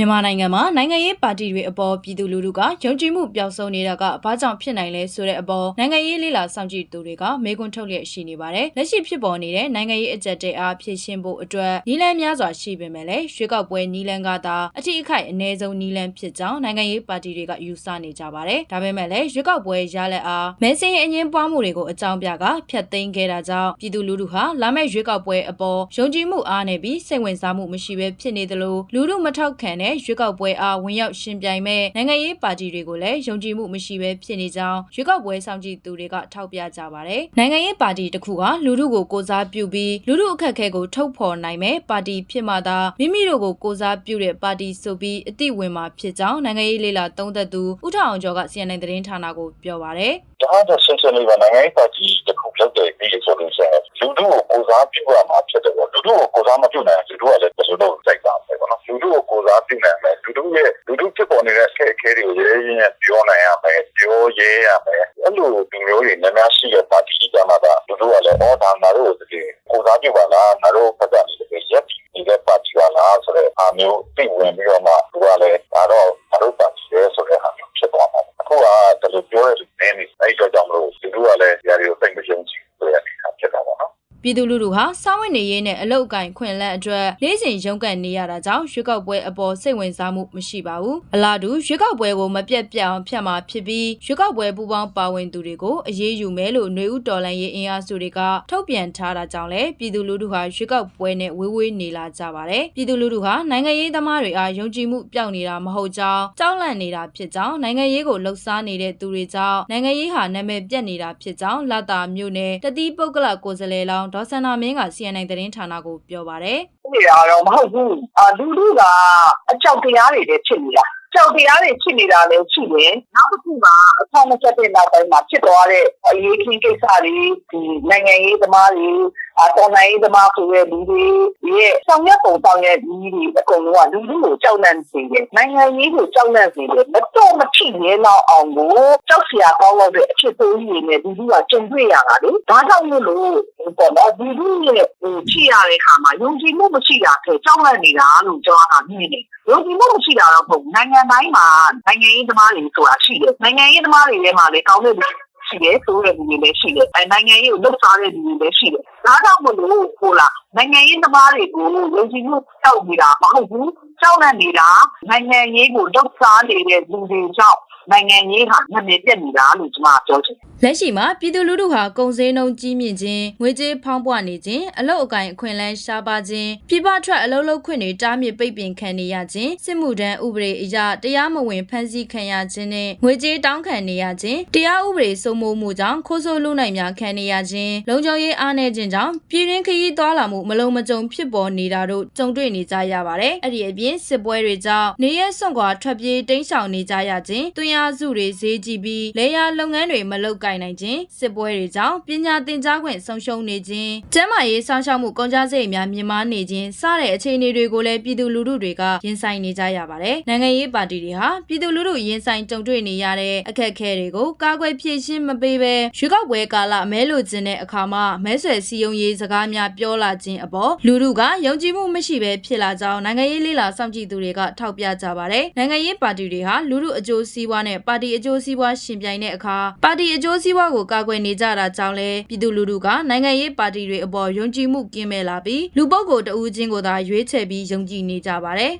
မြန်မာနိုင်ငံမှာနိုင်ငံရေးပါတီတွေအပေါ်ပြည်သူလူထုကယုံကြည်မှုပျောက်ဆုံးနေတာကဘာကြောင့်ဖြစ်နိုင်လဲဆိုတဲ့အပေါ်နိုင်ငံရေးလေးလာစောင့်ကြည့်သူတွေကမေးခွန်းထုတ်လျက်ရှိနေပါတယ်။လက်ရှိဖြစ်ပေါ်နေတဲ့နိုင်ငံရေးအကြက်တဲအားဖြည့်ရှင်းဖို့အတွက်နီလန်းများစွာရှိပေမဲ့လည်းရွေးကောက်ပွဲနီလန်းကသာအထိအခိုက်အ ਨੇ ဆုံးနီလန်းဖြစ်ကြောင်းနိုင်ငံရေးပါတီတွေကယူဆနေကြပါတယ်။ဒါပေမဲ့လည်းရွေးကောက်ပွဲရလက်အားမဲစင်းအငင်းပွားမှုတွေကိုအကြောင်းပြကဖျက်သိမ်းခဲ့တာကြောင့်ပြည်သူလူထုဟာလာမယ့်ရွေးကောက်ပွဲအပေါ်ယုံကြည်မှုအားနေပြီးစိတ်ဝင်စားမှုမရှိဘဲဖြစ်နေသလိုလူထုမထောက်ခံတဲ့ရွေးကောက်ပွဲအားဝင်ရောက်ရှင်ပြိုင်မဲ့နိုင်ငံရေးပါတီတွေကိုလည်းယုံကြည်မှုမရှိဘဲဖြစ်နေကြောင်းရွေးကောက်ပွဲဆောင်ကြည့်သူတွေကထောက်ပြကြပါတယ်။နိုင်ငံရေးပါတီတစ်ခုကလူထုကိုကိုစားပြုပြီးလူထုအခက်အခဲကိုထုတ်ဖော်နိုင်မဲ့ပါတီဖြစ်မှသာမိမိတို့ကိုကိုစားပြုတဲ့ပါတီဆိုပြီးအတိဝင်မှာဖြစ်ကြောင်းနိုင်ငံရေးလေလာသုံးသက်သူဦးထောင်အောင်ကျော်က CNN သတင်းဌာနကိုပြောပါတယ်။ဒါကတော့ဆက်ဆက်လေးပါနိုင်ငံရေးပါတီတစ်ခုလုပ်တယ်ပြီးဆိုလို့ရှိရင်လူထုကိုကိုစားပြုရမှာဖြစ်တယ်ပေါ့လူထုကိုကိုစားမပြုနိုင်လူထုကလည်းဘယ်လိုလုပ်စိုက်တာပဲပေါ့နော်လူထုကိုကိုစားပြုနိုင်မယ်လူထုရဲ့လူထုဖြစ်ပေါ်နေတဲ့အခက်အခဲတွေကိုရဲရဲနဲ့ပြောနိုင်ရမယ်ပြောရဲရမယ်အဲ့ လိုလူမျိုးတွေများများရှိတဲ့ပါတီကြီးကမှသာလူထုကလည်းအော်ဒါငါတို့ကိုကိုစားပြုပါလားငါတို့ဖက်ကနေတကယ်ရက်နေတဲ့ပါတီပါလားဆိုတဲ့အားမျိုးသိဝင်ပြီးတော့မှသူကလည်းဒါတော့ငါတို့ပါတီရဲဆိုတဲ့ဟာမျိုးဖြစ်သွားမှာအခုကတလူပြောတဲ့လူနည်းနေအဲ့တော့ကြောင့်မလို့လူထုကလည်းຢာရီကိုသိမ့်မယုံကြည်ဆိုတဲ့အနေအထားဖြစ်တာ ပေါ့နော်ပြည်သူလူထုဟာစောင်းဝင်နေရေးနဲ့အလုတ်အကင်ခွင့်လန်းအတွက်လေးစဉ်ရုန်းကန်နေရတာကြောင့်ရွေးကောက်ပွဲအပေါ်စိတ်ဝင်စားမှုမရှိပါဘူး။အလားတူရွေးကောက်ပွဲကိုမပြတ်ပြတ်အောင်ဖျက်မှာဖြစ်ပြီးရွေးကောက်ပွဲပူးပေါင်းပါဝင်သူတွေကိုအရေးယူမယ်လို့ຫນွေဦးတော်လန်ရေးအင်အားစုတွေကထုတ်ပြန်ထားတာကြောင့်လည်းပြည်သူလူထုဟာရွေးကောက်ပွဲနဲ့ဝေးဝေးနေလာကြပါတယ်။ပြည်သူလူထုဟာနိုင်ငံရေးသမားတွေအားယုံကြည်မှုပျောက်နေတာမဟုတ်ကြောင်းကြောက်လန့်နေတာဖြစ်ကြောင်းနိုင်ငံရေးကိုလှုပ်ရှားနေတဲ့သူတွေကြောင့်နိုင်ငံရေးဟာနာမည်ပြတ်နေတာဖြစ်ကြောင်းလာတာမြို့နယ်တတိပုဂ္ဂလကိုယ်စားလှယ်လောင်းဒေါ်စန္နာမင်းက CNN သတင်းဌာနကိုပြောပါတယ်နေရတော့မဟုတ်ဘူးအာလူလူကအကြောက်တရားတွေလည်းဖြစ်နေတာကြောက်တရားတွေဖြစ်နေတာလည်းရှိတယ်နောက်တစ်ခုကအဆောင်မချက်တဲ့နောက်ပိုင်းမှာဖြစ်သွားတဲ့အရေးခင်းကိစ္စတွေဒီနိုင်ငံရေးသမားတွေအတော်နိုင်ရေးသမားဆိုတဲ့လူတွေရဲ့ဆောင်ရွက်ပုံဆောင်ရွက်ဒီတွေအကုန်လုံးကလူလူကိုကြောက်လန့်စေတယ်နိုင်ငံရေးကိုကြောက်လန့်စေတယ်မတော် မဖြစ်ရဲတော့အောင်ကိုကြောက်စရာကောင်းတော့တဲ့အဖြစ်ဆိုးကြီးတွေနဲ့လူလူကကြုံတွေ့ရတာလေဒါကြောင့်မို့လို့ပေါ့နော်လူလူရဲ့ဟိုဖြစ်ရတဲ့ခါမှာယုံကြည်မှုမရှိတာဆိုကြောက်လန့်နေတာလို့ပြောတာမြင်တယ်ယုံကြည်မှုမရှိတာတော့မဟုတ်ဘူးနိုင်ငံတိုင်းမှာနိုင်ငံရေးသမားတွေဆိုတာရှိတယ်နိုင်ငံရေးသမားတွေထဲမှာလည်းကောင်းတဲ့လူ ရှိတယ်ဆိုတဲ့လူတွေလည်းရှိတယ်အဲနိုင်ငံရေးကိုလှုပ်ရှားတဲ့လူတွေလည်းရှိတယ်ဒါကြောင့်မလို့ဟိုလားနိုင်ငံရေးသမားတွေကိုယုံကြည်မှုတောက်နေတာမဟုတ်ဘူးကြောက်လန့်နေတာနိုင်ငံရေးကိုလှုပ်ရှားနေတဲ့လူတွေကြောင့် နိုင်ငံရေးဟာနာမည်ပြက်နေတာလို့ကျွန်မပြောချင်တယ်လက်ရှိမှာပြည်သူလူထုဟာကုန်စည်နှုန်းကြီးမြင့်ခြင်းငွေကြေးဖောင်းပွနေခြင်းအလုတ်အကင်အခွင့်အလန်းရှားပါခြင်းပြပထွက်အလုတ်လုတ်ခွင့်တွေတားမြစ်ပိတ်ပင်ခံနေရခြင်းစစ်မှုထမ်းဥပဒေအရတရားမဝင်ဖမ်းဆီးခံရခြင်းနဲ့ငွေကြေးတောင်းခံနေရခြင်းတရားဥပဒေစိုးမိုးမှုကြောင့်ခိုးဆိုးလူနိုင်များခံနေရခြင်းလုံခြုံရေးအားနည်းခြင်းကြောင့်ပြည်ရင်းခရီးသွားလာမှုမလုံးမကြုံဖြစ်ပေါ်နေတာတို့ကြုံတွေ့နေကြရပါတယ်အဲ့ဒီအပြင်စစ်ပွဲတွေကြောင့်နေရစွန့်ခွာထွက်ပြေးတိမ်းရှောင်နေကြရခြင်းတွင်အားစုတွေဈေးကြည့်ပြီးလေယာလုပ်ငန်းတွေမလုပ်ကိုင်နိုင်ခြင်းစစ်ပွဲတွေကြောင့်ပညာသင်ကြားခွင့်ဆုံးရှုံးနေခြင်းကျန်းမာရေးစောင့်ရှောက်မှုကုန်ကျစရိတ်များမြင့်မားနေခြင်းစတဲ့အခြေအနေတွေကိုလည်းပြည်သူလူထုတွေကရင်ဆိုင်နေကြရပါတယ်နိုင်ငံရေးပါတီတွေဟာပြည်သူလူထုရင်ဆိုင်ကြုံတွေ့နေရတဲ့အခက်အခဲတွေကိုကာကွယ်ဖြည့်ရှင်းမပေးဘဲရွေးကောက်ပွဲကာလမဲလိုခြင်းတဲ့အခါမှာမဲဆွယ်စည်းရုံးရေးစကားများပြောလာခြင်းအပေါ်လူထုကယုံကြည်မှုမရှိဘဲဖြစ်လာကြောင်းနိုင်ငံရေးလေးလာစောင့်ကြည့်သူတွေကထောက်ပြကြပါတယ်နိုင်ငံရေးပါတီတွေဟာလူထုအကျိုးစီးပွားနဲ့ပါတီအကျိုးစီးပွားရှင်ပြိုင်တဲ့အခါပါတီအကျိုးစီးပွားကိုကာကွယ်နေကြတာကြောင့်လဲပြည်သူလူထုကနိုင်ငံရေးပါတီတွေအပေါ်ယုံကြည်မှုကင်းမဲ့လာပြီးလူပုဂ္ဂိုလ်တဦးချင်းကိုသာရွေးချယ်ပြီးယုံကြည်နေကြပါတယ်